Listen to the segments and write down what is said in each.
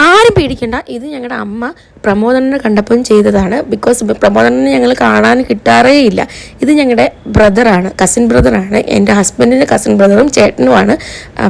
ആരും പേടിക്കണ്ട. ഇത് ഞങ്ങളുടെ അമ്മ പ്രമോദനെ കണ്ടപ്പം ചെയ്തതാണ്. ബിക്കോസ് പ്രമോദനെ ഞങ്ങൾ കാണാൻ കിട്ടാറേ ഇല്ല. ഇത് ഞങ്ങളുടെ ബ്രദറാണ്. കസിൻ ബ്രദറാണ്. എന്റെ ഹസ്ബൻഡിന്റെ കസിൻ ബ്രദറും ചേട്ടനുമാണ്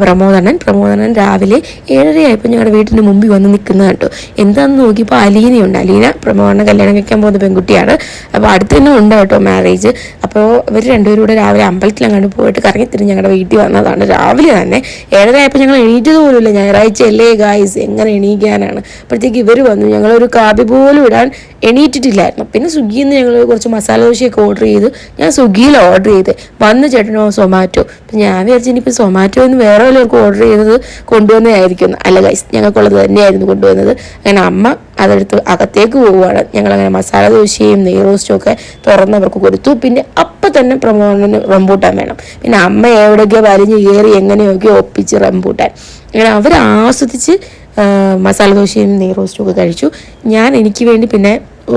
പ്രമോദനൻ. പ്രമോദനൻ രാവിലെ ഏഴരയായപ്പോൾ ഞങ്ങളുടെ വീട്ടിന്റെ മുമ്പിൽ വന്ന് നിൽക്കുന്നത് കേട്ടോ എന്താണെന്ന് നോക്കിയപ്പോൾ അലീനയുണ്ട്. അലീന പ്രമോദനെ കല്യാണം കഴിക്കാൻ പോകുന്ന പെൺകുട്ടിയാണ്. അപ്പോൾ അടുത്ത് തന്നെ ഉണ്ട് കേട്ടോ മാരേജ് അപ്പോൾ ഇവർ രണ്ടുപേരും കൂടെ രാവിലെ അമ്പലത്തിൽ അങ്ങോട്ട് പോയിട്ട് കറങ്ങി തിരിഞ്ഞ് ഞങ്ങളുടെ വീട്ടിൽ വന്നതാണ്. രാവിലെ തന്നെ ഏഴരയായപ്പോൾ ഞങ്ങൾ എണീറ്റത് പോലുമില്ല. ഞായറാഴ്ച അല്ലേ ഗായ്സ് എങ്ങനെ എണീക്കാനാണ്? അപ്പോഴത്തേക്ക് ഇവർ വന്നു. ഞങ്ങളൊരു കാപ്പി പോലും ഇടാൻ എണീറ്റിട്ടില്ലായിരുന്നു. പിന്നെ സ്വിഗ്ഗിയിൽ നിന്ന് ഞങ്ങൾ കുറച്ച് മസാല ദോശയൊക്കെ ഓർഡർ ചെയ്ത് ഞാൻ സ്വിഗ്ഗിയിൽ ഓർഡർ ചെയ്ത്. വന്ന് ചേട്ടനോ സൊമാറ്റോ. അപ്പം ഞാൻ വിചാരിച്ചു ഇനിയിപ്പോൾ സൊമാറ്റോ എന്ന് വേറെ വല്ലവർക്കും ഓർഡർ ചെയ്തത് കൊണ്ടുവന്നതായിരിക്കും. അല്ല ഗൈസ് ഞങ്ങൾക്കുള്ളത് തന്നെയായിരുന്നു കൊണ്ടുവന്നത്. അങ്ങനെ അമ്മ അതെടുത്ത് അകത്തേക്ക് പോവുകയാണ്. ഞങ്ങളങ്ങനെ മസാല ദോശയും നെയ് റോസ്റ്റും ഒക്കെ തുറന്നവർക്ക് കൊടുത്തു. പിന്നെ അപ്പം തന്നെ പ്രമോണന് റംബൂട്ടാൻ വേണം. പിന്നെ അമ്മ എവിടെയൊക്കെ വലിഞ്ഞ് കയറി എങ്ങനെയൊക്കെ ഒപ്പിച്ച് റംബൂട്ടാൻ. അങ്ങനെ ആ, മസാല ദോശയും നെയ് റോസ്റ്റും ഒക്കെ കഴിച്ചു. ഞാൻ എനിക്ക് വേണ്ടി പിന്നെ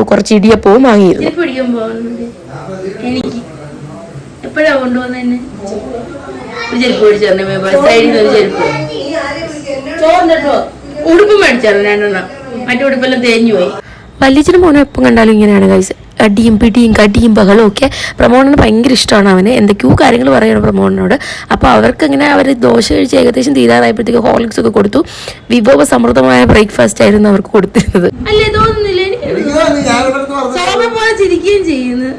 കുറച്ച് ഇടിയപ്പവും വാങ്ങിയിരുന്നു. എപ്പോഴാ കൊണ്ടുവന്നെ ചെരുപ്പ് ഉടുപ്പ് മേടിച്ചായിരുന്നു രണ്ടെണ്ണം. മറ്റേ ഉടുപ്പെല്ലാം തേഞ്ഞു പോയി. വല്യച്ഛനും മോനും എപ്പം കണ്ടാലും ഇങ്ങനെയാണ് കൈസ് അടിയും പിടിയും കടിയും ബഹളവും ഒക്കെ പ്രമോണന് ഭയങ്കര ഇഷ്ടമാണ് അവന്. എന്തൊക്കെയോ കാര്യങ്ങൾ പറയണം പ്രമോണനോട് അപ്പോൾ അവർക്ക് ഇങ്ങനെ അവർ ദോശ കഴിച്ച് ഏകദേശം തീരാറായപ്പോഴത്തേക്ക് ഹോർലിക്സ് ഒക്കെ കൊടുത്തു. വിഭവ സമൃദ്ധമായ ബ്രേക്ക്ഫാസ്റ്റ് ആയിരുന്നു അവർക്ക് കൊടുത്തിരുന്നത്. അല്ലേ തോന്നുന്നില്ല എനിക്ക് സോമ പോലെ ചിരിക്കുകയും ചെയ്യുന്നു.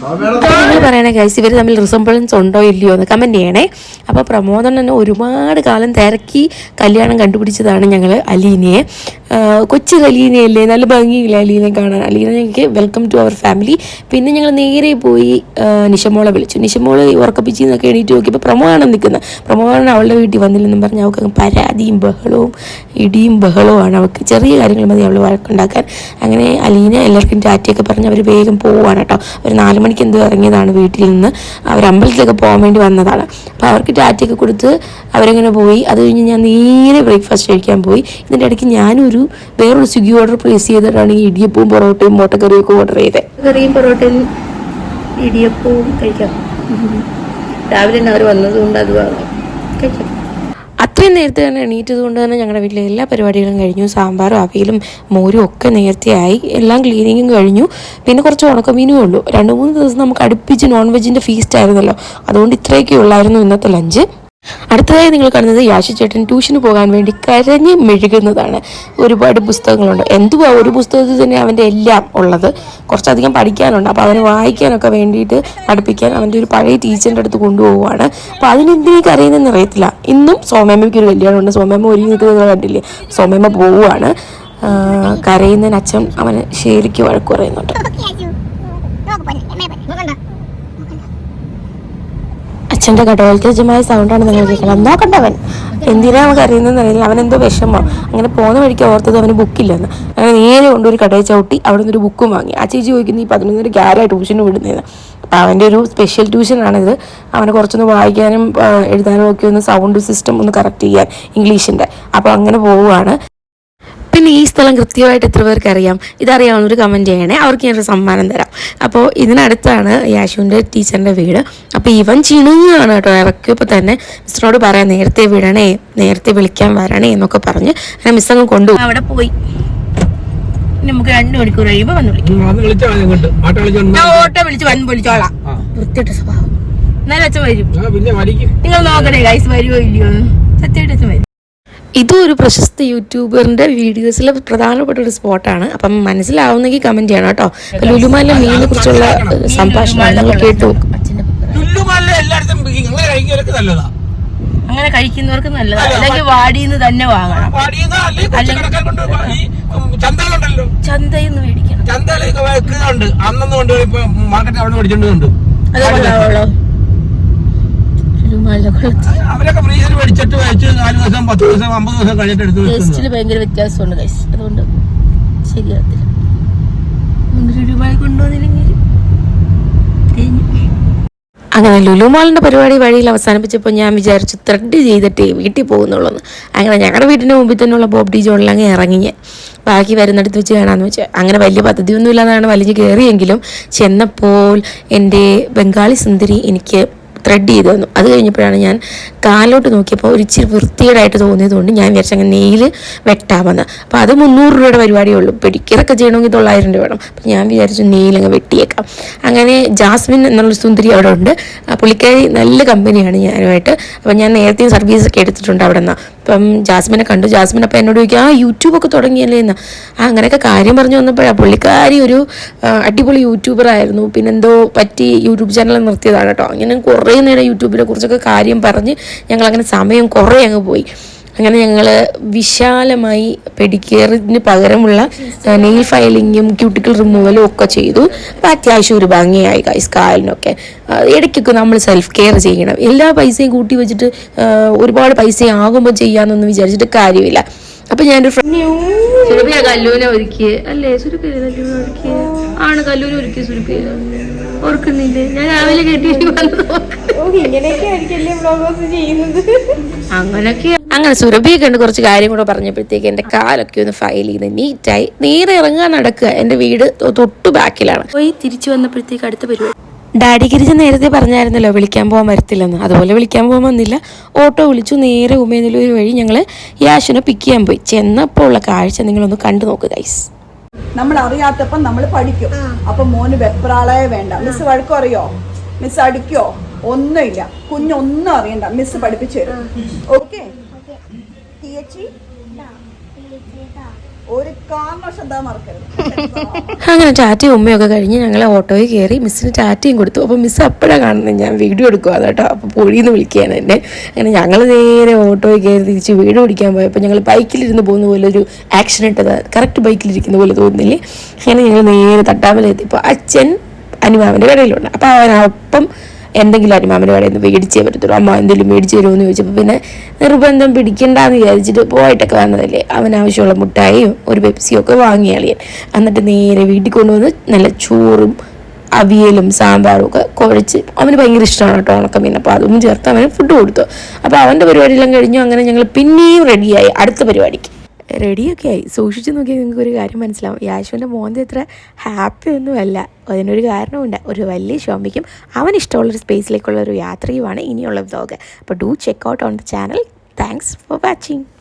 നിങ്ങൾ പറയണേ ഗൈസ് ഇവർ തമ്മിൽ റിസംബിളൻസ് ഉണ്ടോ ഇല്ലയോ എന്ന് കമന്റ് ചെയ്യണേ. അപ്പോൾ പ്രമോദൻ തന്നെ ഒരുപാട് കാലം തിരക്കി കല്യാണം കണ്ടുപിടിച്ചതാണ് ഞങ്ങൾ അലീനയെ. കൊച്ചു അലീനയല്ലേ നല്ല ഭംഗിയില്ല അലീനെ കാണാൻ? അലീന ഞങ്ങൾക്ക് വെൽക്കം ടു അവർ ഫാമിലി പിന്നെ ഞങ്ങൾ നേരെ പോയി നിഷമോളെ വിളിച്ചു. നിഷമോൾ ഉറക്കപ്പിച്ച് നിന്നൊക്കെ എണീറ്റ് നോക്കിയപ്പോൾ പ്രമോഹാണ് നിൽക്കുന്നത് പ്രമോഹാണ് അവളുടെ വീട്ടിൽ വന്നില്ലെന്നും പറഞ്ഞ് അവൾക്ക് പരാതിയും ബഹളവും ഇടിയും ബഹളവുമാണ്. അവൾക്ക് ചെറിയ കാര്യങ്ങൾ മതി അവൾ വഴക്കുണ്ടാക്കാൻ. അങ്ങനെ അലീന എല്ലാവർക്കും ടാറ്റയൊക്കെ പറഞ്ഞ് അവർ വേഗം പോവുകയാണ് കേട്ടോ. അവർ നാല് മണിക്ക് എന്തോ ഇറങ്ങിയതാണ് വീട്ടിൽ നിന്ന്. അവർ അമ്പലത്തിലൊക്കെ പോകാൻ വേണ്ടി വന്നതാണ്. അപ്പോൾ അവർക്ക് ടാറ്റയൊക്കെ കൊടുത്ത് അവരങ്ങനെ പോയി. അത് കഴിഞ്ഞ് ഞാൻ നേരെ ബ്രേക്ക്ഫാസ്റ്റ് കഴിക്കാൻ പോയി. ഇതിന്റെ ഇടയ്ക്ക് ഞാനൊരു വേറൊരു സ്വിഗ്ഗി ഓർഡർ പ്ലേസ് ചെയ്തിട്ടാണ് ഈ ഇടിയപ്പവും പൊറോട്ടയും മുട്ടക്കറിയും ഒക്കെ ഓർഡർ ചെയ്തത് കറിയും പൊറോട്ടയും ഇടിയപ്പവും കഴിക്കാം. രാവിലെ തന്നെ അവർ വന്നതുകൊണ്ട് അത് കഴിക്കാം. അത്രയും നേരത്തെ തന്നെ എണീറ്റത് കൊണ്ട് തന്നെ ഞങ്ങളുടെ വീട്ടിലെ എല്ലാ പരിപാടികളും കഴിഞ്ഞു. സാമ്പാറും അവിയലും മോരും ഒക്കെ നേരത്തെയായി. എല്ലാം ക്ലീനിങ്ങും കഴിഞ്ഞു. പിന്നെ കുറച്ച് ഉണക്കമീനും ഉള്ളൂ. രണ്ട് മൂന്ന് ദിവസം നമുക്ക് അടുപ്പിച്ച് നോൺ വെജിന്റെ ഫീസ്റ്റ് ആയിരുന്നല്ലോ. അതുകൊണ്ട് ഇത്രയൊക്കെ ഉള്ളായിരുന്നു ഇന്നത്തെ ലഞ്ച് അടുത്തതായി നിങ്ങൾ കാണുന്നത് യാശി ചേട്ടൻ ട്യൂഷന് പോകാൻ വേണ്ടി കരഞ്ഞ് മെഴുകുന്നതാണ്. ഒരുപാട് പുസ്തകങ്ങളുണ്ട്. എന്തുവാ ഒരു പുസ്തകത്തിൽ തന്നെ അവന്റെ എല്ലാം ഉള്ളത്? കുറച്ചധികം പഠിക്കാനുണ്ട്. അപ്പോൾ അവന് വായിക്കാനൊക്കെ വേണ്ടിയിട്ട് പഠിപ്പിക്കാൻ അവന്റെ ഒരു പഴയ ടീച്ചറിന്റെ അടുത്ത് കൊണ്ടുപോവുകയാണ്. അപ്പോൾ അതിനെന്തിനേക്ക് അറിയുന്നതെന്ന് അറിയത്തില്ല. ഇന്നും സോമേമ്മയ്ക്ക് ഒരു കല്യാണമുണ്ട്. സോമേമ്മ ഒരു നിൽക്കുന്നത് കണ്ടില്ലേ? സോമേമ്മ പോവുകയാണ്. കരയുന്നതിന് അച്ഛൻ അവന് ശരിക്ക് വഴക്ക് പറയുന്നുണ്ട്. അച്ഛന്റെ കടോൽത്തേജമായ സൗണ്ടാണ് നിങ്ങൾ കേൾക്കണം നോക്കണ്ടവൻ എന്തിനാ നമുക്ക് അറിയുന്നതെന്ന് അറിയില്ല. അവൻ എന്തോ വിഷമോ. അങ്ങനെ പോകുന്ന വഴിക്ക് ഓർത്തത് അവന് ബുക്കില്ലെന്ന്. അങ്ങനെ നേരെ കൊണ്ട് ഒരു കടയിൽ ചവിട്ടി അവിടെ നിന്നൊരു ബുക്കും വാങ്ങി. ആ ചേച്ചി ചോദിക്കുന്നു ഈ പതിനൊന്നര ഗ്യാരായി ട്യൂഷന് വിടുന്നത് അപ്പോൾ അവന്റെ ഒരു സ്പെഷ്യൽ ട്യൂഷനാണിത് അവനെ കുറച്ചൊന്ന് വായിക്കാനും എഴുതാനും ഒക്കെ ഒന്ന് സൗണ്ട് സിസ്റ്റം ഒന്ന് കറക്റ്റ് ചെയ്യാൻ ഇംഗ്ലീഷിന്റെ. അപ്പോൾ അങ്ങനെ പോവുകയാണ്. പിന്നെ ഈ സ്ഥലം കൃത്യമായിട്ട് എത്ര പേർക്ക് അറിയാം? ഇതറിയാവുന്നൊരു കമന്റ് ചെയ്യണേ. അവർക്ക് ഞാനൊരു സമ്മാനം തരാം. അപ്പോൾ ഇതിനടുത്താണ് യാശുവിന്റെ ടീച്ചറിന്റെ വീട്. അപ്പോൾ ഇവൻ ചിണുങ്ങാണ് കേട്ടോ. ഇറക്കിയപ്പോൾ തന്നെ മിസ്സിനോട് പറയാം നേരത്തെ വിടണേ നേരത്തെ വിളിക്കാൻ വരണേ എന്നൊക്കെ പറഞ്ഞ് അങ്ങനെ മിസ് അങ്ങ് കൊണ്ടുപോകും അവിടെ പോയി. നമുക്ക് രണ്ടു മണിക്കൂർ കഴിയുമ്പോ വന്ന് വിളിക്കും. വന്ന് ഓട്ടോ വിളിച്ച് വൻ വിളിച്ചോളാം. വൃത്തിയുടെ സ്വഭാവം. എന്നാലും അച്ഛൻ വരും. നിങ്ങൾ നോക്കണേ ഗൈസ് വരുമോ ഇല്ലയോ എന്ന്. സത്യമായിട്ട് അച്ഛൻ വരും ഇതും ഒരു പ്രശസ്ത യൂട്യൂബറിന്റെ വീഡിയോസിലെ പ്രധാനപ്പെട്ട ഒരു സ്പോട്ടാണ്. അപ്പം മനസ്സിലാവുന്നെങ്കിൽ കമന്റ് ചെയ്യണം കേട്ടോ. ലുലുമാല ലുലുമാലിലെ മീനിനെ കുറിച്ചുള്ള സംഭാഷണം നിങ്ങൾ കേട്ടു. അങ്ങനെ കഴിക്കുന്നവർക്ക് നല്ലതാണ് അല്ലെങ്കിൽ വാടിന്ന് തന്നെ വാങ്ങണം. ചന്തയിൽ നിന്ന് മേടിക്കണം. ചന്തകളൊക്കെ വെക്കുന്നുണ്ട് അന്നൊന്നും കൊണ്ട് ഇപ്പൊ മാർക്കറ്റ് അവിടെ മേടിച്ചോണ്ട് അവരൊക്കെ ഫ്രീസർ മേടിച്ചിട്ട് വെച്ച് നാല് ദിവസം പത്ത് ദിവസം അമ്പത് ദിവസം കഴിഞ്ഞിട്ട് എടുത്ത് വെക്കുന്നു ടേസ്റ്റിൽ ഭയങ്കര വ്യത്യാസമുണ്ട് ഗൈസ് അതുകൊണ്ട് ശരിയാകത്തില്ല മുന്നൂറ് രൂപ കൊണ്ടുവന്നില്ലെങ്കിൽ തേഞ്ഞു. അങ്ങനെ ലുലുമാളിന്റെ പരിപാടി വഴിയിൽ അവസാനിപ്പിച്ചപ്പോൾ ഞാൻ വിചാരിച്ചു ത്രെഡ് ചെയ്തിട്ട് വീട്ടിൽ പോകുന്നുള്ളൂ അങ്ങനെ ഞങ്ങളുടെ വീടിന്റെ മുമ്പിൽ തന്നെയുള്ള ബോബ് ഡി ജോണിൽ അങ്ങ് ഇറങ്ങി. ഞാൻ ബാക്കി വരുന്നിടത്ത് വെച്ച് കാണാമെന്ന് വെച്ചാൽ അങ്ങനെ വലിയ പദ്ധതിയൊന്നും ഇല്ലാതാണ് വലിഞ്ഞ് കയറിയെങ്കിലും ചെന്നപ്പോൾ എന്റെ ബംഗാളി സുന്ദരി എനിക്ക് ത്രെഡ് ചെയ്ത് തന്നു. അത് കഴിഞ്ഞപ്പോഴാണ് ഞാൻ കാലോട്ട് നോക്കിയപ്പോൾ ഒരു ഇച്ചിരി വൃത്തികേടായിട്ട് തോന്നിയതുകൊണ്ട് ഞാൻ വിചാരിച്ചു അങ്ങനെ നെയിൽ വെട്ടാമെന്ന്. അപ്പോൾ അത് മുന്നൂറ് രൂപയുടെ പരിപാടിയേ ഉള്ളൂ പെഡിക്കറൊക്കെ ചെയ്യണമെങ്കിൽ തൊള്ളായിരം രൂപ വേണം. അപ്പോൾ ഞാൻ വിചാരിച്ചു നെയിൽ അങ്ങ് വെട്ടിയേക്കാം. അങ്ങനെ ജാസ്മിൻ എന്നുള്ള സുന്ദരി അവിടെ ഉണ്ട്. പുള്ളിക്കാരി നല്ല കമ്പനിയാണ് ഞാനുമായിട്ട്. അപ്പം ഞാൻ നേരത്തെയും സർവീസൊക്കെ എടുത്തിട്ടുണ്ട് അവിടെ നിന്ന് അപ്പം ജാസ്മിനെ കണ്ടു. ജാസ്മിൻ അപ്പം എന്നോട് ചോദിക്കും ആ യൂട്യൂബൊക്കെ തുടങ്ങിയല്ലേ എന്ന്. ആ അങ്ങനെയൊക്കെ കാര്യം പറഞ്ഞു വന്നപ്പോഴാണ് പുള്ളിക്കാരി ഒരു അടിപൊളി യൂട്യൂബർ ആയിരുന്നു. പിന്നെന്തോ പറ്റി യൂട്യൂബ് ചാനൽ നിർത്തിയതാണ് കേട്ടോ. അങ്ങനെ കുറേ നേരം യൂട്യൂബിനെ കുറിച്ചൊക്കെ കാര്യം പറഞ്ഞ് ഞങ്ങളങ്ങനെ സമയം കുറേ അങ്ങ് പോയി. അങ്ങനെ ഞങ്ങൾ വിശാലമായി പെഡിക്കെയറിന് പകരമുള്ള നെയിൽ ഫയലിങ്ങും ക്യൂട്ടിക്കൽ റിമൂവലും ഒക്കെ ചെയ്തു. അപ്പോൾ അത്യാവശ്യം ഒരു ഭംഗിയായി ഗൈസ് കാലിനൊക്കെ ഇടയ്ക്കൊക്കെ നമ്മൾ സെൽഫ് കെയർ ചെയ്യണം. എല്ലാ പൈസയും കൂട്ടി വെച്ചിട്ട് ഒരുപാട് പൈസ ആകുമ്പോൾ ചെയ്യാമെന്നൊന്നും വിചാരിച്ചിട്ട് കാര്യമില്ല. അപ്പം ഞാനൊരു ഫ്രണ്ട് സുരഭിയ കല്ലൂനെ ഒരുക്കിയ? അല്ലേ സുരഭിയ കല്ലൂനെ ഒരുക്കിയ? ആണ് കല്ലൂനെ ഒരുക്കിയ സുരഭിയ? ഓർക്കുന്നില്ലേ? ഞാൻ രാവിലെ കേട്ടിട്ട് അങ്ങനൊക്കെ അങ്ങനെ സുരഭിയൊക്കെ കണ്ട് കുറച്ച് കാര്യം കൂടെ പറഞ്ഞപ്പോഴത്തേക്ക് എന്റെ കാലൊക്കെ ഒന്ന് ഫയൽ ചെയ്ത് നീറ്റായി നേരെ ഇറങ്ങാൻ നടക്കുക. എന്റെ വീട് തൊട്ടു ബാക്കിലാണ്. പോയി തിരിച്ചു വന്നപ്പോഴത്തേക്ക് അടുത്ത പരിപാടി. ഡാഡി ഗിരിജ നേരത്തെ പറഞ്ഞായിരുന്നല്ലോ വിളിക്കാൻ പോകാൻ വരത്തില്ലെന്ന്. അതുപോലെ വിളിക്കാൻ പോകാൻ വന്നില്ല. ഓട്ടോ വിളിച്ചു നേരെ ഉമേനല്ലൂർ വഴി ഞങ്ങൾ യാഷിനെ പിക്ക് ചെയ്യാൻ പോയി. ചെന്നപ്പോൾ ഉള്ള കാഴ്ച നിങ്ങളൊന്ന് കണ്ടു നോക്ക് ഗൈസ് നമ്മൾ അറിയാത്തപ്പം നമ്മൾ പഠിക്കും അപ്പൊ മോന് വെപ്രാളയെ വേണ്ട. മിസ് വഴക്കും അറിയോ? മിസ് അടിക്കോ? ഒന്നുമില്ല. കുഞ്ഞൊന്നും അറിയണ്ട. മിസ് പഠിപ്പിച്ചു തരും. ഓക്കെ ഒരു മറക്കരുത്. അങ്ങനെ ടാറ്റയും ഉമ്മയൊക്കെ കഴിഞ്ഞ് ഞങ്ങൾ ഓട്ടോയിൽ കയറി മിസ്സിന് ടാറ്റയും കൊടുത്തു. അപ്പോൾ മിസ്സ് അപ്പോഴാണ് കാണുന്നത് ഞാൻ വീഡിയോ എടുക്കുക കേട്ടോ. അപ്പോൾ പൊഴിയെന്ന് വിളിക്കുകയാണ് എന്നെ. അങ്ങനെ ഞങ്ങൾ നേരെ ഓട്ടോയിൽ കയറി തിരിച്ച് വീട് പിടിക്കാൻ പോയപ്പോൾ ഞങ്ങൾ ബൈക്കിലിരുന്ന് പോകുന്ന പോലെ ഒരു ആക്ഷൻ ഇട്ടത്. കറക്റ്റ് ബൈക്കിലിരിക്കുന്ന പോലെ തോന്നുന്നില്ലേ? അങ്ങനെ ഞങ്ങൾ നേരെ തട്ടാമല എത്തിയപ്പോൾ അച്ഛൻ അനുമാവിന്റെ കടയിലുണ്ട്. അപ്പോൾ അവനൊപ്പം എന്തെങ്കിലും അരിമാമന്റെ കടയിൽ നിന്ന് മേടിച്ചേ പറ്റത്തുള്ളൂ. അമ്മ എന്തെങ്കിലും മേടിച്ചു തരുമോ എന്ന് ചോദിച്ചപ്പോൾ പിന്നെ നിർബന്ധം പിടിക്കണ്ടെന്ന് വിചാരിച്ചിട്ട് പോയിട്ടൊക്കെ വന്നതല്ലേ. അവൻ ആവശ്യമുള്ള മുട്ടായിയും ഒരു പെപ്സിയും ഒക്കെ വാങ്ങി അളിയൻ. എന്നിട്ട് നേരെ വീട്ടിൽ കൊണ്ടുവന്ന് നല്ല ചോറും അവിയലും സാമ്പാറും ഒക്കെ കുഴച്ച് അവന് ഭയങ്കര ഇഷ്ടമാണ് കേട്ടോ ഉണക്കമീൻ അപ്പോൾ അതൊന്നും ചേർത്ത് അവന് ഫുഡ് കൊടുത്തു. അപ്പോൾ അവന്റെ പരിപാടിയെല്ലാം കഴിഞ്ഞു. അങ്ങനെ ഞങ്ങൾ പിന്നെയും റെഡിയായി അടുത്ത പരിപാടിക്ക്. റെഡിയൊക്കെ ആയി സൂക്ഷിച്ച് നോക്കിയാൽ നിങ്ങൾക്ക് ഒരു കാര്യം മനസ്സിലാവും. യാശുവിന്റെ മോന്തി ഇത്ര ഹാപ്പി ഒന്നുമല്ല. അതിനൊരു കാരണമുണ്ട് ഒരു വലിയ ഷോമിക്കും അവൻ ഇഷ്ടമുള്ളൊരു സ്പേസിലേക്കുള്ള ഒരു യാത്രയുമാണ് ഇനിയുള്ള വ്ലോഗ്. അപ്പോൾ do check out on the channel. Thanks for watching.